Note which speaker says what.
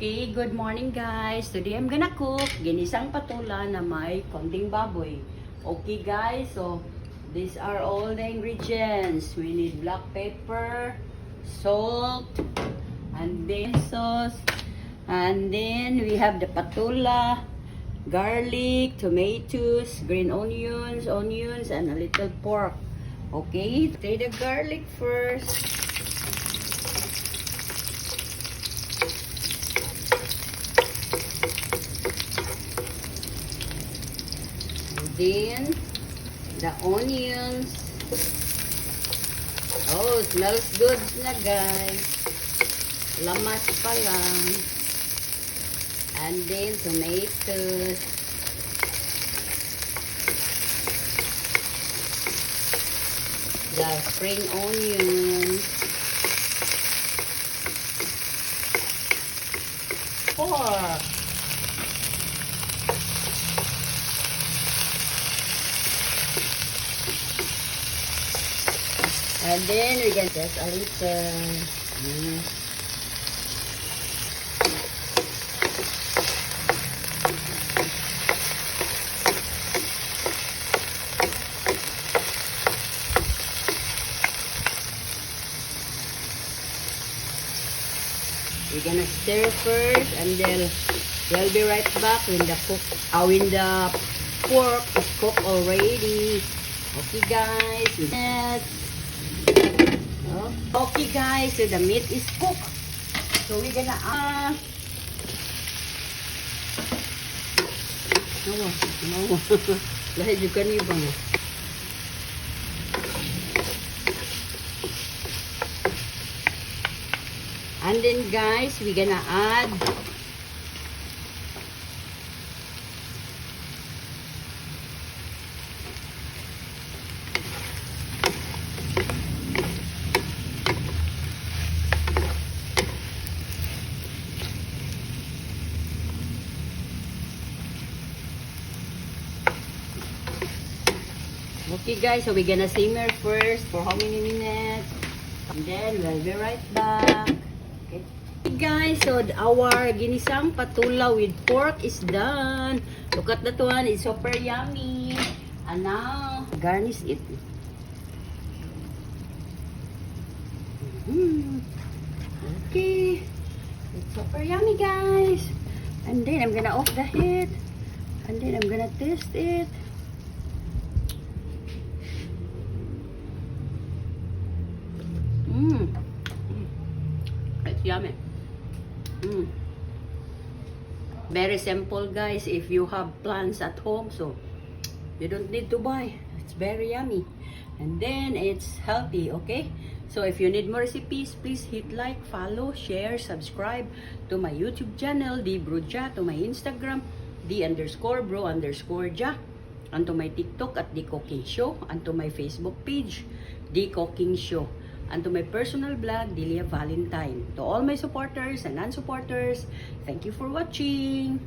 Speaker 1: Okay, good morning guys. Today I'm gonna cook ginisang patula na may konting baboy. Okay guys, so these are all the ingredients. We need black pepper, salt, and then sauce. And then we have the patula, garlic, tomatoes, green onions, onions, and a little pork. Okay, try the garlic first. Then, the onions. Oh, smells good na guys. Lamas pa lang. And then, tomatoes. The spring onion. Pork. And then we can just a little. Mm. We're gonna stir first and then we'll be right back when the cook, uh, when the pork is cooked already. Okay guys, yes. Okay guys, so the meat is cooked. So we're gonna add. No, no. Lahit yung kanibang. And then guys, we're gonna add Okay guys, so we're gonna simmer first for how many minutes? And then we'll be right back. Okay. Okay guys, so our ginisang patula with pork is done. Look at that one, it's super yummy. And now, garnish it. Mhm. Okay. It's super yummy guys. And then I'm gonna off the heat. And then I'm gonna taste it. Mmm. It's yummy. Mmm. Very simple, guys. If you have plants at home, so you don't need to buy. It's very yummy. And then it's healthy, okay? So if you need more recipes, please hit like, follow, share, subscribe to my YouTube channel, D Broja, to my Instagram, D underscore bro underscore ja, and to my TikTok at D Cooking Show, and to my Facebook page, D Cooking Show and to my personal blog, Delia Valentine. To all my supporters and non-supporters, thank you for watching.